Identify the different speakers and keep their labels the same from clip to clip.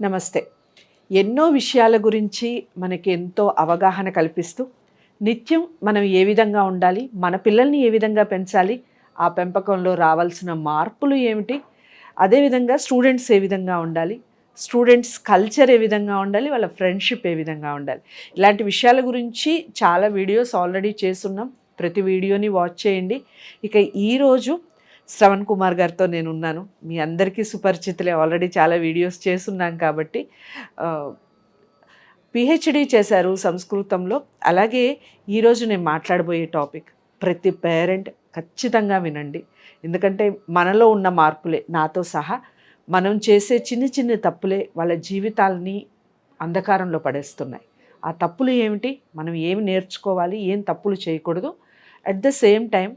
Speaker 1: నమస్తే. ఎన్నో విషయాల గురించి మనకి ఎంతో అవగాహన కల్పిస్తూ నిత్యం మనం ఏ విధంగా ఉండాలి మన పిల్లల్ని ఏ విధంగా పెంచాలి ఆ పెంపకంలో రావాల్సిన మార్పులు ఏమిటి అదేవిధంగా స్టూడెంట్స్ ఏ విధంగా ఉండాలి స్టూడెంట్స్ కల్చర్ ఏ విధంగా ఉండాలి వాళ్ళ ఫ్రెండ్షిప్ ఏ విధంగా ఉండాలి. ఇలాంటి విషయాల గురించి చాలా వీడియోస్ ఆల్రెడీ చేస్తున్నాం. ప్రతి వీడియోని వాచ్ చేయండి. ఇక ఈరోజు శ్రవణ్ కుమార్ గారితో నేను ఉన్నాను మీ అందరికీ సుపరిచితులే. ఆల్రెడీ చాలా వీడియోస్ చేస్తున్నాం కాబట్టి పిహెచ్డి చేశారు సంస్కృతంలో. అలాగే ఈరోజు నేను మాట్లాడబోయే టాపిక్ ప్రతి పేరెంట్ ఖచ్చితంగా వినండి. ఎందుకంటే మనలో ఉన్న మార్పులే నాతో సహా మనం చేసే చిన్న చిన్న తప్పులే వాళ్ళ జీవితాలని అంధకారంలో పడేస్తున్నాయి. ఆ తప్పులు ఏమిటి? మనం ఏమి నేర్చుకోవాలి? ఏం తప్పులు చేయకూడదు? అట్ ద సేమ్ టైం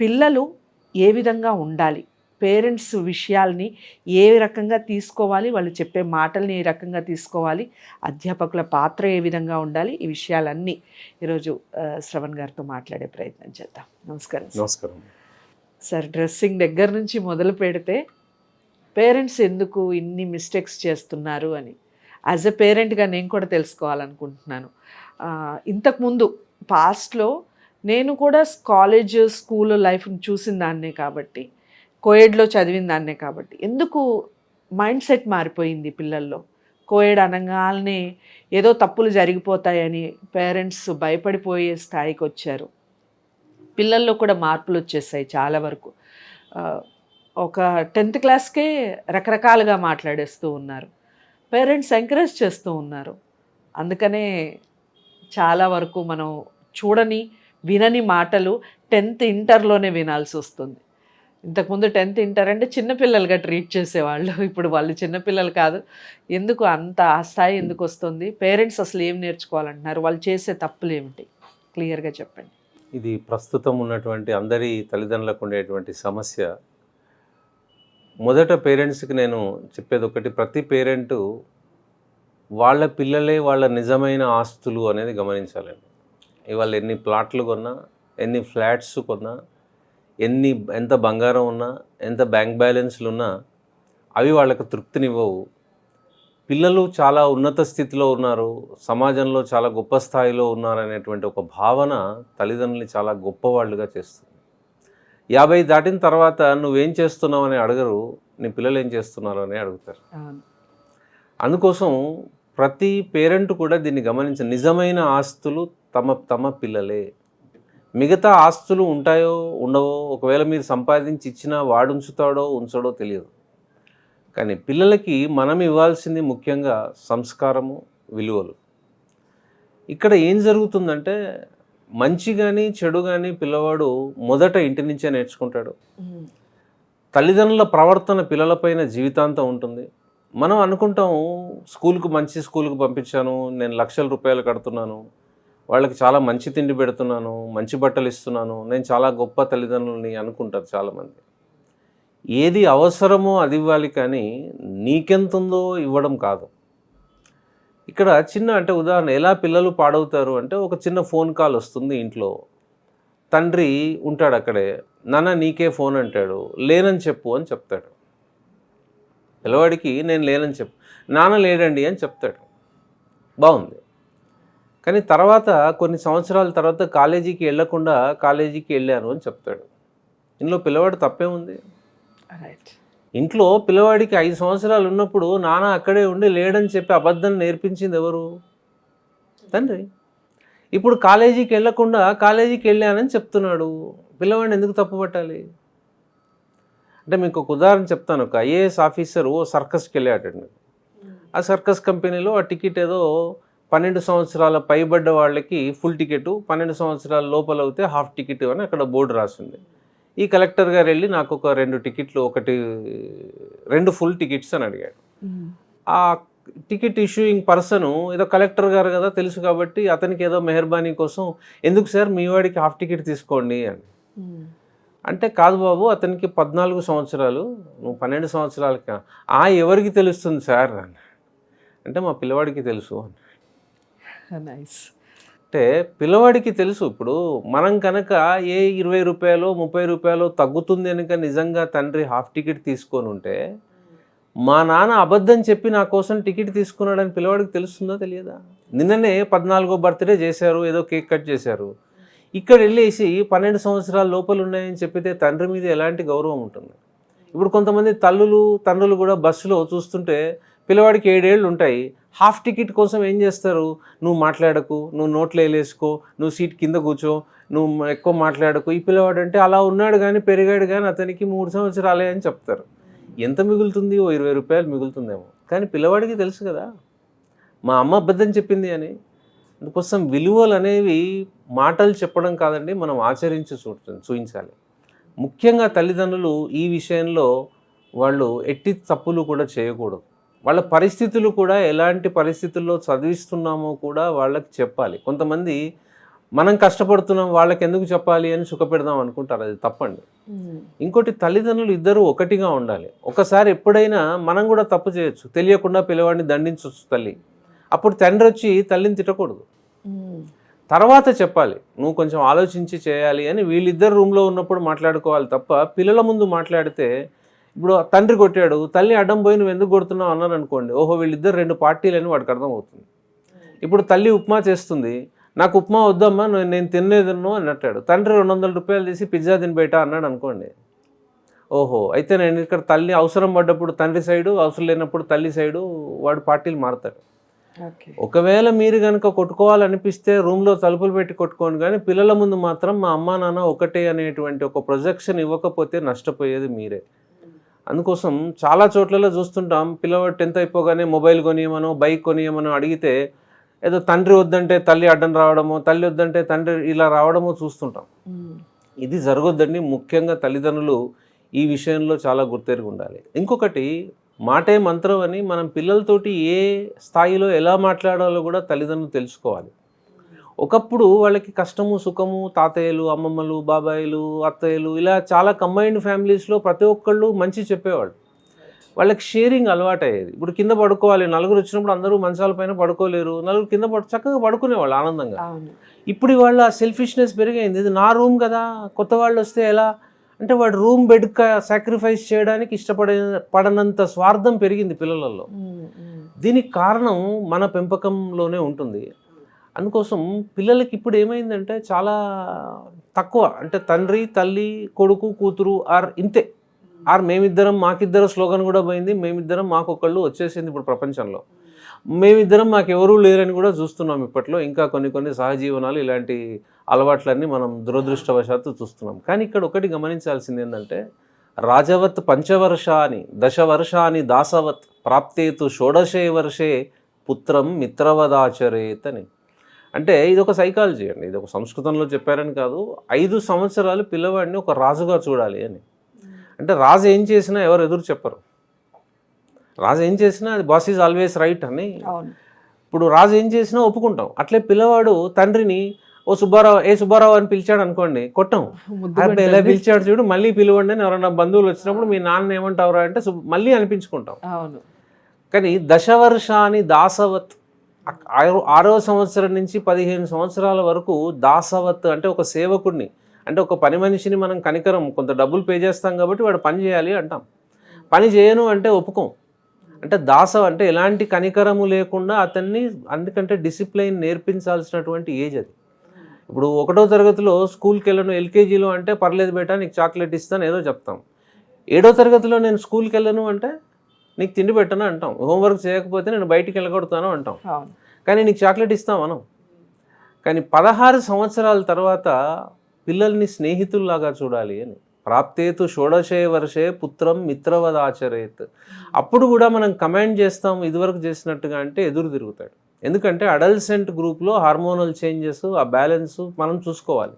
Speaker 1: పిల్లలు ఏ విధంగా ఉండాలి? పేరెంట్స్ విషయాల్ని ఏ రకంగా తీసుకోవాలి? వాళ్ళు చెప్పే మాటల్ని ఏ రకంగా తీసుకోవాలి? అధ్యాపకుల పాత్ర ఏ విధంగా ఉండాలి? ఈ విషయాలన్నీ ఈరోజు శ్రవణ్ గారితో మాట్లాడే ప్రయత్నం చేద్దాం. నమస్కారం సార్.
Speaker 2: నమస్కారం.
Speaker 1: సార్ డ్రెస్సింగ్ దగ్గర నుంచి మొదలు పెడితే పేరెంట్స్ ఎందుకు ఇన్ని మిస్టేక్స్ చేస్తున్నారు అని? యాజ్ ఎ పేరెంట్గా నేను కూడా తెలుసుకోవాలనుకుంటున్నాను. ఇంతకుముందు పాస్ట్లో నేను కూడా కాలేజ్ స్కూల్ లైఫ్ని చూసిన దాన్నే కాబట్టి కోయెడ్లో చదివిన దాన్నే కాబట్టి. ఎందుకు మైండ్ సెట్ మారిపోయింది పిల్లల్లో? కోయెడ్ అనగానే ఏదో తప్పులు జరిగిపోతాయని పేరెంట్స్ భయపడిపోయే స్థాయికి వచ్చారు. పిల్లల్లో కూడా మార్పులు వచ్చేసాయి చాలా వరకు. ఒక టెన్త్ క్లాస్కే రకరకాలుగా మాట్లాడేస్తూ ఉన్నారు. పేరెంట్స్ ఎంకరేజ్ చేస్తూ ఉన్నారు. అందుకనే చాలా వరకు మనం చూడని వినని మాటలు టెన్త్ ఇంటర్లోనే వినాల్సి వస్తుంది. ఇంతకుముందు టెన్త్ ఇంటర్ అంటే చిన్నపిల్లలుగా ట్రీట్ చేసేవాళ్ళు ఇప్పుడు వాళ్ళు చిన్నపిల్లలు కాదు. ఎందుకు అంత ఆ స్థాయి ఎందుకు వస్తుంది? పేరెంట్స్ అసలు ఏం నేర్చుకోవాలంటున్నారు? వాళ్ళు చేసే తప్పులు ఏమిటి? క్లియర్గా చెప్పండి.
Speaker 2: ఇది ప్రస్తుతం ఉన్నటువంటి అందరి తల్లిదండ్రులకు ఉండేటువంటి సమస్య. మొదట పేరెంట్స్కి నేను చెప్పేది ఒకటి ప్రతి పేరెంటు వాళ్ళ పిల్లలే వాళ్ళ నిజమైన ఆస్తులు అనేది గమనించాలండి. ఇవాళ ఎన్ని ప్లాట్లు కొన్నా ఎన్ని ఫ్లాట్స్ కొన్నా ఎన్ని ఎంత బంగారం ఉన్నా ఎంత బ్యాంక్ బ్యాలెన్స్లు ఉన్నా అవి వాళ్ళకు తృప్తినివ్వవు. పిల్లలు చాలా ఉన్నత స్థితిలో ఉన్నారు సమాజంలో చాలా గొప్ప స్థాయిలో ఉన్నారు అనేటువంటి ఒక భావన తల్లిదండ్రుల్ని చాలా గొప్పవాళ్ళుగా చేస్తుంది. యాభై దాటిన తర్వాత నువ్వేం చేస్తున్నావు అని అడగరు నీ పిల్లలు ఏం చేస్తున్నారు అని అడుగుతారు. అందుకోసం ప్రతి పేరెంట్ కూడా దీన్ని గమనించ నిజమైన ఆస్తులు తమ తమ పిల్లలే. మిగతా ఆస్తులు ఉంటాయో ఉండవో ఒకవేళ మీరు సంపాదించి ఇచ్చినా వాడు ఉంచుతాడో ఉంచడో తెలియదు. కానీ పిల్లలకి మనం ఇవ్వాల్సింది ముఖ్యంగా సంస్కారము విలువలు. ఇక్కడ ఏం జరుగుతుందంటే మంచి కానీ చెడు కానీ పిల్లవాడు మొదట ఇంటి నుంచే నేర్చుకుంటాడు. తల్లిదండ్రుల ప్రవర్తన పిల్లలపైన జీవితాంతం ఉంటుంది. మనం అనుకుంటాం స్కూల్కి మంచి స్కూల్కి పంపించాను నేను లక్షల రూపాయలు కడుతున్నాను వాళ్ళకి చాలా మంచి తిండి పెడుతున్నాను మంచి బట్టలు ఇస్తున్నాను నేను చాలా గొప్ప తల్లిదండ్రులని అనుకుంటారు చాలామంది. ఏది అవసరమో అది ఇవ్వాలి కానీ నీకెంతుందో ఇవ్వడం కాదు. ఇక్కడ చిన్న అంటే ఉదాహరణ ఎలా పిల్లలు పాడవుతారు అంటే ఒక చిన్న ఫోన్ కాల్ వస్తుంది ఇంట్లో. తండ్రి ఉంటాడు అక్కడే నాన్న నీకే ఫోన్ అంటాడు లేనని చెప్పు అని చెప్తాడు. పిల్లవాడికి నేను లేనని చెప్పు నాన్న లేడండి అని చెప్తాడు. బాగుంది. కానీ తర్వాత కొన్ని సంవత్సరాల తర్వాత కాలేజీకి వెళ్ళకుండా కాలేజీకి వెళ్ళాను అని చెప్తాడు. ఇందులో పిల్లవాడు తప్పే ఉంది. ఇంట్లో పిల్లవాడికి ఐదు సంవత్సరాలు ఉన్నప్పుడు నాన్న అక్కడే ఉండి లేడని చెప్పి అబద్ధం నేర్పించింది ఎవరు? తండ్రి. ఇప్పుడు కాలేజీకి వెళ్ళకుండా కాలేజీకి వెళ్ళానని చెప్తున్నాడు. పిల్లవాడిని ఎందుకు తప్పుపట్టాలి అంటే మీకు ఒక ఉదాహరణ చెప్తాను. ఒక ఐఏఎస్ ఆఫీసర్ ఓ సర్కస్కి వెళ్ళాడండి ఆ సర్కస్ కంపెనీలో ఆ టికెట్ ఏదో పన్నెండు సంవత్సరాల పైబడ్డ వాళ్ళకి ఫుల్ టికెట్ పన్నెండు సంవత్సరాల లోపల అవుతే హాఫ్ టికెట్ అని అక్కడ బోర్డు రాసింది. ఈ కలెక్టర్ గారు వెళ్ళి నాకు ఒక రెండు టికెట్లు ఒకటి రెండు ఫుల్ టికెట్స్ అని అడిగాడు. ఆ టికెట్ ఇష్యూయింగ్ పర్సన్ ఏదో కలెక్టర్ గారు కదా తెలుసు కాబట్టి అతనికి ఏదో మెహర్బానీ కోసం ఎందుకు సార్ మీ వాడికి హాఫ్ టికెట్ తీసుకోండి అని. అంటే కాదు బాబు అతనికి పద్నాలుగు సంవత్సరాలు నువ్వు పన్నెండు సంవత్సరాలకి ఆ ఎవరికి తెలుస్తుంది సార్ అని. అంటే మా పిల్లవాడికి తెలుసు అని.
Speaker 1: నైస్
Speaker 2: అంటే పిల్లవాడికి తెలుసు ఇప్పుడు మనం కనుక ఏ ఇరవై రూపాయలు ముప్పై రూపాయలు తగ్గుతుంది కనుక నిజంగా తండ్రి హాఫ్ టికెట్ తీసుకొని ఉంటే మా నాన్న అబద్ధం చెప్పి నా కోసం టికెట్ తీసుకున్నాడని పిల్లవాడికి తెలుస్తుందో తెలియదా? నిన్ననే పద్నాలుగో బర్త్డే చేశారు ఏదో కేక్ కట్ చేశారు. ఇక్కడ వెళ్ళేసి పన్నెండు సంవత్సరాల లోపల ఉన్నాయని చెప్పితే తండ్రి మీద ఎలాంటి గౌరవం ఉంటుంది? ఇప్పుడు కొంతమంది తల్లులు తండ్రులు కూడా బస్సులో చూస్తుంటే పిల్లవాడికి ఏడేళ్ళు ఉంటాయి హాఫ్ టికెట్ కోసం ఏం చేస్తారు? నువ్వు మాట్లాడకు నువ్వు నోట్లు వేలేసుకో నువ్వు సీట్ కింద కూర్చో నువ్వు ఎక్కువ మాట్లాడకు. ఈ పిల్లవాడు అంటే అలా ఉన్నాడు కానీ పెరిగాడు కానీ అతనికి మూడు సంవత్సరాలే అని చెప్తారు. ఎంత మిగులుతుంది? ఓ ఇరవై రూపాయలు మిగులుతుందేమో. కానీ పిల్లవాడికి తెలుసు కదా. మా అమ్మ అబద్ధం చెప్పింది అని. అందుకోసం విలువలు అనేవి మాటలు చెప్పడం కాదండి మనం ఆచరించి చూ చూపించాలి ముఖ్యంగా తల్లిదండ్రులు ఈ విషయంలో వాళ్ళు ఎట్టి తప్పులు కూడా చేయకూడదు. వాళ్ళ పరిస్థితులు కూడా ఎలాంటి పరిస్థితుల్లో చదివిస్తున్నామో కూడా వాళ్ళకి చెప్పాలి. కొంతమంది మనం కష్టపడుతున్నాం వాళ్ళకి ఎందుకు చెప్పాలి అని సుఖపెడదాం అనుకుంటారు. అది తప్పండి. ఇంకోటి తల్లిదండ్రులు ఇద్దరు ఒకటిగా ఉండాలి. ఒకసారి ఎప్పుడైనా మనం కూడా తప్పు చేయొచ్చు. తెలియకుండా పిల్లవాడిని దండించవచ్చు తల్లి. అప్పుడు తండ్రి వచ్చి తల్లిని తిట్టకూడదు. తర్వాత చెప్పాలి. నువ్వు కొంచెం ఆలోచించి చేయాలి అని వీళ్ళిద్దరు రూమ్లో ఉన్నప్పుడు మాట్లాడుకోవాలి తప్ప పిల్లల ముందు మాట్లాడితే ఇప్పుడు తండ్రి కొట్టాడు తల్లి అడ్డం పోయి నువ్వు ఎందుకు కొడుతున్నావు అన్నారు అనుకోండి ఓహో వీళ్ళిద్దరు రెండు పార్టీలని వాడికి అర్థమవుతుంది. ఇప్పుడు తల్లి ఉప్మా చేస్తుంది నాకు ఉప్మా వద్దమ్మా నేను నేను తినేదన్ను అని అంటాడు. తండ్రి రెండు వందల రూపాయలు తీసి పిజ్జా తిని బయట అన్నాడు అనుకోండి. ఓహో అయితే నేను ఇక్కడ తల్లి అవసరం పడ్డప్పుడు తండ్రి సైడు అవసరం లేనప్పుడు తల్లి సైడు వాడు పార్టీలు మారుతాడు ఒకవేళ మీరు కనుక కొట్టుకోవాలనిపిస్తే రూమ్లో తలుపులు పెట్టి కొట్టుకోండి కానీ పిల్లల ముందు మాత్రం మా అమ్మా నాన్న ఒకటే అనేటువంటి ఒక ప్రొజెక్షన్ ఇవ్వకపోతే నష్టపోయేది మీరే. అందుకోసం చాలా చోట్లలో చూస్తుంటాం. పిల్లవాడు టెన్త్ అయిపోగానే మొబైల్ కొనియమనో బైక్ కొనియమనో అడిగితే ఏదో తండ్రి వద్దంటే తల్లి అడ్డం రావడమో తల్లి వద్దంటే తండ్రి ఇలా రావడమో చూస్తుంటాం. ఇది జరగొద్దండి. ముఖ్యంగా తల్లిదండ్రులు ఈ విషయంలో చాలా గుర్తెరిగి ఉండాలి ఇంకొకటి మాటే మంత్రం అని మనం పిల్లలతోటి ఏ స్థాయిలో ఎలా మాట్లాడాలో కూడా తల్లిదండ్రులు తెలుసుకోవాలి. ఒకప్పుడు వాళ్ళకి కష్టము సుఖము తాతయ్యలు అమ్మమ్మలు బాబాయిలు అత్తయ్యలు ఇలా చాలా కంబైన్డ్ ఫ్యామిలీస్లో ప్రతి ఒక్కళ్ళు మంచి చెప్పేవాళ్ళు. వాళ్ళకి షేరింగ్ అలవాటు అయ్యేది ఇప్పుడు కింద పడుకోవాలి. నలుగురు వచ్చినప్పుడు అందరూ మంచాల పైన పడుకోలేరు. నలుగురు కింద పడు చక్కగా పడుకునేవాళ్ళు ఆనందంగా. ఇప్పుడు వాళ్ళ సెల్ఫిష్నెస్ పెరిగైంది. ఇది నా రూమ్ కదా. కొత్త వాళ్ళు వస్తే ఎలా? అంటే వాడు రూమ్ బెడ్ సాక్రిఫైస్ చేయడానికి ఇష్టపడే పడనంత స్వార్థం పెరిగింది పిల్లలలో దీనికి కారణం మన పెంపకంలోనే ఉంటుంది. అందుకోసం పిల్లలకి ఇప్పుడు ఏమైందంటే చాలా తక్కువ. అంటే తండ్రి తల్లి కొడుకు కూతురు ఆర్ ఇంతే. ఆర్ మేమిద్దరం మాకిద్దరం స్లోగన్ కూడా పోయింది. మేమిద్దరం మాకొకళ్ళు వచ్చేసింది ఇప్పుడు ప్రపంచంలో. మేమిద్దరం మాకెవరూ లేరని కూడా చూస్తున్నాం ఇప్పట్లో. ఇంకా కొన్ని కొన్ని సహజీవనాలు ఇలాంటి అలవాట్లన్నీ మనం దురదృష్టవశాత్తు చూస్తున్నాం. కానీ ఇక్కడ ఒకటి గమనించాల్సింది ఏంటంటే రాజవత్ పంచవర్షాని దశవర్షాని దాసవత్ ప్రాప్తేతు షోడశే వర్షే పుత్రం మిత్రవదాచరేత్ అని అంటే ఇది ఒక సైకాలజీ అండి. ఇది ఒక సంస్కృతంలో చెప్పారని కాదు. ఐదు సంవత్సరాలు పిల్లవాడిని ఒక రాజుగా చూడాలి అని. అంటే రాజు ఏం చేసినా ఎవరు ఎదురు చెప్పరు. రాజు ఏం చేసినా అది బాస్ ఈజ్ ఆల్వేస్ రైట్ అని. ఇప్పుడు రాజు ఏం చేసినా ఒప్పుకుంటాం. అట్లే పిల్లవాడు తండ్రిని ఓ సుబ్బారావు ఏ సుబ్బారావు అని పిలిచాడు అనుకోండి కొట్టాం. ఎలా పిలిచాడు చూడు మళ్ళీ పిలవండి అని ఎవరైనా బంధువులు వచ్చినప్పుడు మీ నాన్న ఏమంటావురా అంటే మళ్ళీ అనిపించుకుంటాం. కానీ దశవర్షాని దాసవత్ ఆరో- సంవత్సరం నుంచి పదిహేను సంవత్సరాల వరకు దాసవత్ అంటే ఒక సేవకుడిని అంటే ఒక పని మనిషిని మనం కనికరం కొంత డబ్బులు పే చేస్తాం కాబట్టి వాడు పని చేయాలి అంటాం. పని చేయను అంటే ఒప్పుకోం. అంటే దాస అంటే ఎలాంటి కనికరము లేకుండా అతన్ని అందుకంటే డిసిప్లైన్ నేర్పించాల్సినటువంటి ఏజ్ అది. ఇప్పుడు ఒకటో తరగతిలో స్కూల్కి వెళ్ళను ఎల్కేజీలో అంటే పర్లేదు బేటా నీకు చాక్లెట్ ఇస్తాను ఏదో చెప్తాం. ఏడో తరగతిలో నేను స్కూల్కి వెళ్ళను అంటే నీకు తిండి పెట్టను అంటాం. హోంవర్క్ చేయకపోతే నేను బయటికి వెళ్ళగొడతాను అంటాం. కానీ నీకు చాక్లెట్ ఇస్తాం మనం. కానీ పదహారు సంవత్సరాల తర్వాత పిల్లల్ని స్నేహితుల్లాగా చూడాలి అని. ప్రాప్తేతు షోడశే వర్షే పుత్రం మిత్రవదాచరేత్. అప్పుడు కూడా మనం కమాండ్ చేస్తాం ఇదివరకు చేసినట్టుగా అంటే ఎదురు తిరుగుతాడు. ఎందుకంటే అడల్సెంట్ గ్రూప్లో హార్మోనల్ చేంజెస్ ఆ బ్యాలెన్స్ మనం చూసుకోవాలి.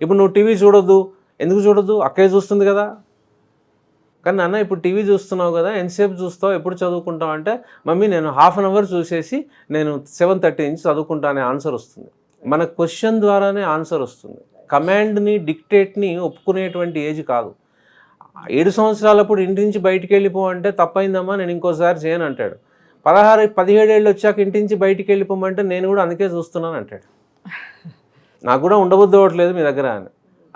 Speaker 2: ఇప్పుడు నువ్వు టీవీ చూడొద్దు ఎందుకు చూడొద్దు? అక్కే చూస్తుంది కదా. కానీ నాన్న ఇప్పుడు టీవీ చూస్తున్నావు కదా ఎంతసేపు చూస్తావు ఎప్పుడు చదువుకుంటావు అంటే మమ్మీ నేను హాఫ్ అన్ అవర్ చూసేసి నేను సెవెన్ థర్టీ నుంచి చదువుకుంటా అనే ఆన్సర్ వస్తుంది. మన క్వశ్చన్ ద్వారానే ఆన్సర్ వస్తుంది. కమాండ్ని డిక్టేట్ని ఒప్పుకునేటువంటి ఏజ్ కాదు. ఏడు సంవత్సరాలప్పుడు ఇంటి నుంచి బయటికి వెళ్ళిపో అంటే తప్పైందమ్మా నేను ఇంకోసారి చేయను అంటాడు. పదహారు పదిహేడేళ్ళు వచ్చాక ఇంటి నుంచి బయటికి వెళ్ళిపోమంటే నేను కూడా అందుకే చూస్తున్నాను అంటాడు. నాకు కూడా ఉండబుద్ధి అవ్వట్లేదు మీ దగ్గర అని.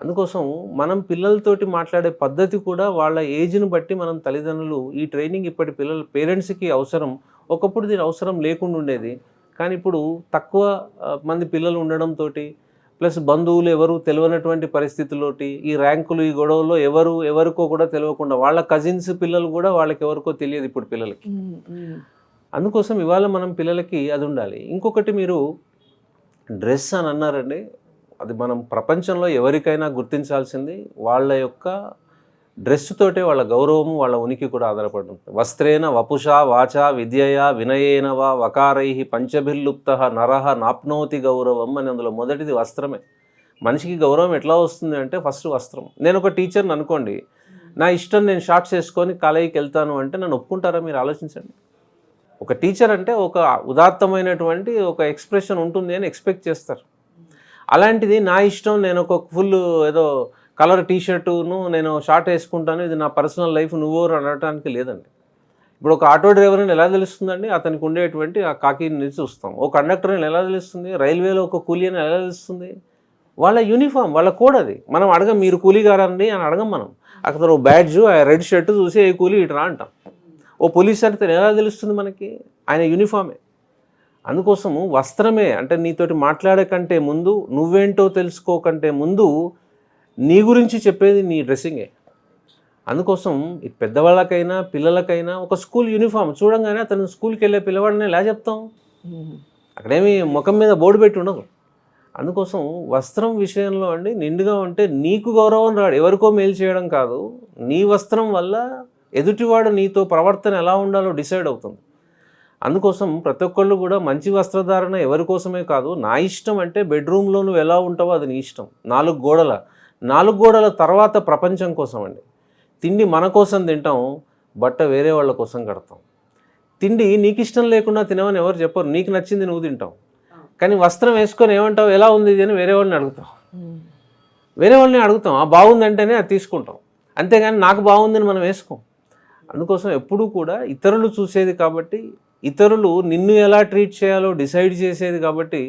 Speaker 2: అందుకోసం మనం పిల్లలతోటి మాట్లాడే పద్ధతి కూడా వాళ్ళ ఏజ్ని బట్టి మనం తల్లిదండ్రులు ఈ ట్రైనింగ్ ఇప్పటి పిల్లల పేరెంట్స్కి అవసరం. ఒకప్పుడు దీని అవసరం లేకుండా ఉండేది. కానీ ఇప్పుడు తక్కువ మంది పిల్లలు ఉండడంతో ప్లస్ బంధువులు ఎవరు తెలియనటువంటి పరిస్థితుల్లోటి ఈ ర్యాంకులు ఈ గొడవల్లో ఎవరు ఎవరికో కూడా తెలియకుండా వాళ్ళ కజిన్స్ పిల్లలు కూడా వాళ్ళకి ఎవరికో తెలియదు ఇప్పుడు పిల్లలకి. అందుకోసం ఇవాళ మనం పిల్లలకి అది ఉండాలి. ఇంకొకటి మీరు డ్రెస్ అని అన్నారండి. అది మనం ప్రపంచంలో ఎవరికైనా గుర్తించాల్సింది వాళ్ళ యొక్క డ్రెస్ తోటే వాళ్ళ గౌరవము వాళ్ళ ఉనికి కూడా ఆధారపడి ఉంటుంది. వస్త్రేణ వపుష వాచ విద్యయ వినయేన వా వకారై పంచభిర్లుప్త నరహ నాప్నోతి గౌరవం అని అందులో మొదటిది వస్త్రమే. మనిషికి గౌరవం ఎట్లా వస్తుంది అంటే ఫస్ట్ వస్త్రం. నేను ఒక టీచర్ని అనుకోండి నా ఇష్టం నేను షార్ట్స్ వేసుకొని కాలేజీకి వెళ్తాను అంటే నన్ను ఒప్పుకుంటారా? మీరు ఆలోచించండి. ఒక టీచర్ అంటే ఒక ఉదాత్తమైనటువంటి ఒక ఎక్స్ప్రెషన్ ఉంటుంది అని ఎక్స్పెక్ట్ చేస్తారు. అలాంటిది నా ఇష్టం. నేను ఒక ఫుల్ ఏదో కలర్ టీ షర్టును నేను షార్ట్ వేసుకుంటాను. ఇది నా పర్సనల్ లైఫ్ నువ్వు అనడానికి లేదండి. ఇప్పుడు ఒక ఆటో డ్రైవర్ అని ఎలా తెలుస్తుందండి? అతనికి ఉండేటువంటి ఆ కాకీని చూస్తాం. ఓ కండక్టర్ని ఎలా తెలుస్తుంది? రైల్వేలో ఒక కూలీ అని ఎలా తెలుస్తుంది? వాళ్ళ యూనిఫామ్ వాళ్ళ కోడ్ అది. మనం అడగం మీరు కూలీ గారండి అని అడగం మనం. అక్కడ ఓ బ్యాడ్జ్ ఆ రెడ్ షర్ట్ చూసి ఏ కూలీ ఇటు రా అంటాం. ఓ పోలీస్ అంటే ఎలా తెలుస్తుంది మనకి? ఆయన యూనిఫామే అందుకోసము వస్త్రమే అంటే నీతోటి మాట్లాడే కంటే ముందు నువ్వేంటో తెలుసుకోకంటే ముందు నీ గురించి చెప్పేది నీ డ్రెస్సింగే. అందుకోసం ఈ పెద్దవాళ్ళకైనా పిల్లలకైనా ఒక స్కూల్ యూనిఫామ్ చూడంగానే అతను స్కూల్కి వెళ్ళే పిల్లవాడిని ఎలా చెప్తాం? అక్కడేమి ముఖం మీద బోర్డు పెట్టి ఉండదు. అందుకోసం వస్త్రం విషయంలో అండి నిండుగా ఉంటే నీకు గౌరవం రాడు. ఎవరికో మేలు చేయడం కాదు. నీ వస్త్రం వల్ల ఎదుటివాడు నీతో ప్రవర్తన ఎలా ఉండాలో డిసైడ్ అవుతుంది. అందుకోసం ప్రతి ఒక్కళ్ళు కూడా మంచి వస్త్రధారణ ఎవరి కోసమే కాదు నా ఇష్టం అంటే బెడ్రూమ్లో నువ్వు ఎలా ఉంటావో అది నీ ఇష్టం. నాలుగు గోడల. నాలుగు గోడల తర్వాత ప్రపంచం కోసం అండి. తిండి మన కోసం తింటాం బట్ట వేరే వాళ్ళ కోసం కడతాం. తిండి నీకు ఇష్టం లేకుండా తినవని ఎవరు చెప్పరు. నీకు నచ్చింది నువ్వు తింటావు. కానీ వస్త్రం వేసుకొని ఏమంటావు ఎలా ఉంది ఇది అని వేరే వాళ్ళని అడుగుతాం. వేరే వాళ్ళని అడుగుతాం ఆ బాగుందంటేనే అది తీసుకుంటాం. అంతేగాని నాకు బాగుందని మనం వేసుకోం. అందుకోసం ఎప్పుడూ కూడా ఇతరులు చూసేది కాబట్టి ఇతరులు నిన్ను ఎలా ట్రీట్ చేయాలో డిసైడ్ చేసేది కాబట్టి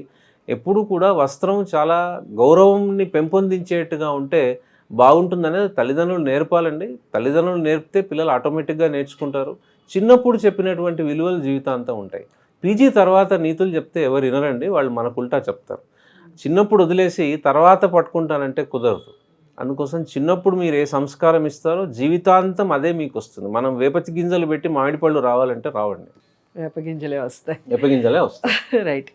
Speaker 2: ఎప్పుడూ కూడా వస్త్రం చాలా గౌరవంని పెంపొందించేట్టుగా ఉంటే బాగుంటుందనేది తల్లిదండ్రులు నేర్పాలండి. తల్లిదండ్రులు నేర్పితే పిల్లలు ఆటోమేటిక్గా నేర్చుకుంటారు. చిన్నప్పుడు చెప్పినటువంటి విలువలు జీవితాంతం ఉంటాయి. పీజీ తర్వాత నీతులు చెప్తే ఎవరు వినరండి వాళ్ళు మనకుల్టా చెప్తారు. చిన్నప్పుడు వదిలేసి తర్వాత పట్టుకుంటానంటే కుదరదు. అందుకోసం చిన్నప్పుడు మీరు ఏ సంస్కారం ఇస్తారో జీవితాంతం అదే మీకు వస్తుంది మనం వేపతి గింజలు పెట్టి మామిడి పళ్ళు రావాలంటే రావండి.
Speaker 1: వేప గింజలే వస్తాయి.
Speaker 2: వేప గింజలే వస్తాయి.
Speaker 1: రైట్